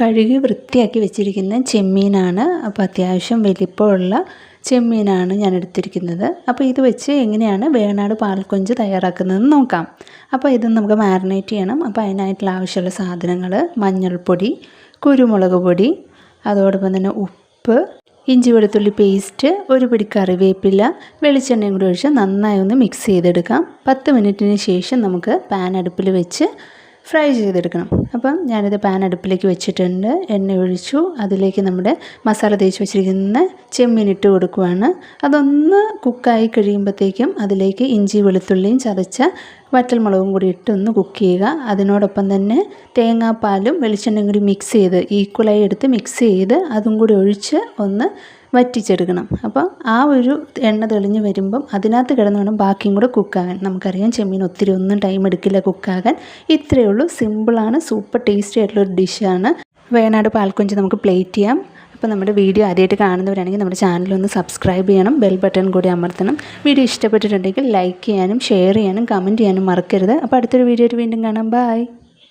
കഴുകി വൃത്തിയാക്കി വെച്ചിരിക്കുന്ന ചെമ്മീനാണ്. അപ്പോൾ അത്യാവശ്യം വലിപ്പമുള്ള ചെമ്മീനാണ് ഞാൻ എടുത്തിരിക്കുന്നത്. അപ്പോൾ ഇത് വെച്ച് എങ്ങനെയാണ് വേണാട് പാൽക്കൊഞ്ച് തയ്യാറാക്കുന്നതെന്ന് നോക്കാം. അപ്പോൾ ഇത് നമുക്ക് മാരിനേറ്റ് ചെയ്യണം. അപ്പോൾ അതിനായിട്ടുള്ള ആവശ്യമുള്ള സാധനങ്ങൾ മഞ്ഞൾപ്പൊടി കുരുമുളക് പൊടി അതോടൊപ്പം തന്നെ ഉപ്പ് ഇഞ്ചി വെളുത്തുള്ളി പേസ്റ്റ് ഒരു പിടി കറിവേപ്പില വെളിച്ചെണ്ണയും കൂടി ഒഴിച്ച് നന്നായി ഒന്ന് മിക്സ് ചെയ്തെടുക്കാം. പത്ത് മിനിറ്റിന് ശേഷം നമുക്ക് പാൻ അടുപ്പിൽ വെച്ച് ഫ്രൈ ചെയ്തെടുക്കണം. അപ്പം ഞാനിത് പാൻ അടുപ്പിലേക്ക് വെച്ചിട്ടുണ്ട്. എണ്ണ ഒഴിച്ചു. അതിലേക്ക് നമ്മുടെ മസാല തേച്ച് വെച്ചിരിക്കുന്ന ചെമ്മീൻ ഇട്ട് കൊടുക്കുവാണ്. അതൊന്ന് കുക്കായി കഴിയുമ്പോഴത്തേക്കും അതിലേക്ക് ഇഞ്ചി വെളുത്തുള്ളിയും ചതച്ച വറ്റൽമുളകും കൂടി ഇട്ട് ഒന്ന് കുക്ക് ചെയ്യുക. അതിനോടൊപ്പം തന്നെ തേങ്ങാപ്പാലും വെളിച്ചെണ്ണയും കൂടി മിക്സ് ചെയ്ത് ഈക്വലായി എടുത്ത് മിക്സ് ചെയ്ത് അതും കൂടി ഒഴിച്ച് ഒന്ന് വറ്റിച്ചെടുക്കണം. അപ്പോൾ ആ ഒരു എണ്ണ തെളിഞ്ഞ് വരുമ്പം അതിനകത്ത് കിടന്ന് വേണം ബാക്കിയും കൂടെ കുക്കാകാൻ നമുക്കറിയാം ചെമ്മീൻ ഒത്തിരി ഒന്നും ടൈം എടുക്കില്ല കുക്കാകാൻ ഇത്രയേ ഉള്ളൂ. സിമ്പിളാണ് സൂപ്പർ ടേസ്റ്റി ആയിട്ടുള്ള ഒരു ഡിഷാണ്. വേണാട് പാൽക്കുഞ്ചി നമുക്ക് പ്ലേറ്റ് ചെയ്യാം. അപ്പോൾ നമ്മുടെ വീഡിയോ ആദ്യമായിട്ട് കാണുന്നവരാണെങ്കിൽ നമ്മുടെ ചാനലൊന്ന് സബ്സ്ക്രൈബ് ചെയ്യണം ബെൽ ബട്ടൺ കൂടി അമർത്തണം. വീഡിയോ ഇഷ്ടപ്പെട്ടിട്ടുണ്ടെങ്കിൽ ലൈക്ക് ചെയ്യാനും ഷെയർ ചെയ്യാനും കമന്റ് ചെയ്യാനും മറക്കരുത്. അപ്പോൾ അടുത്തൊരു വീഡിയോ വീണ്ടും കാണാം. ബൈ.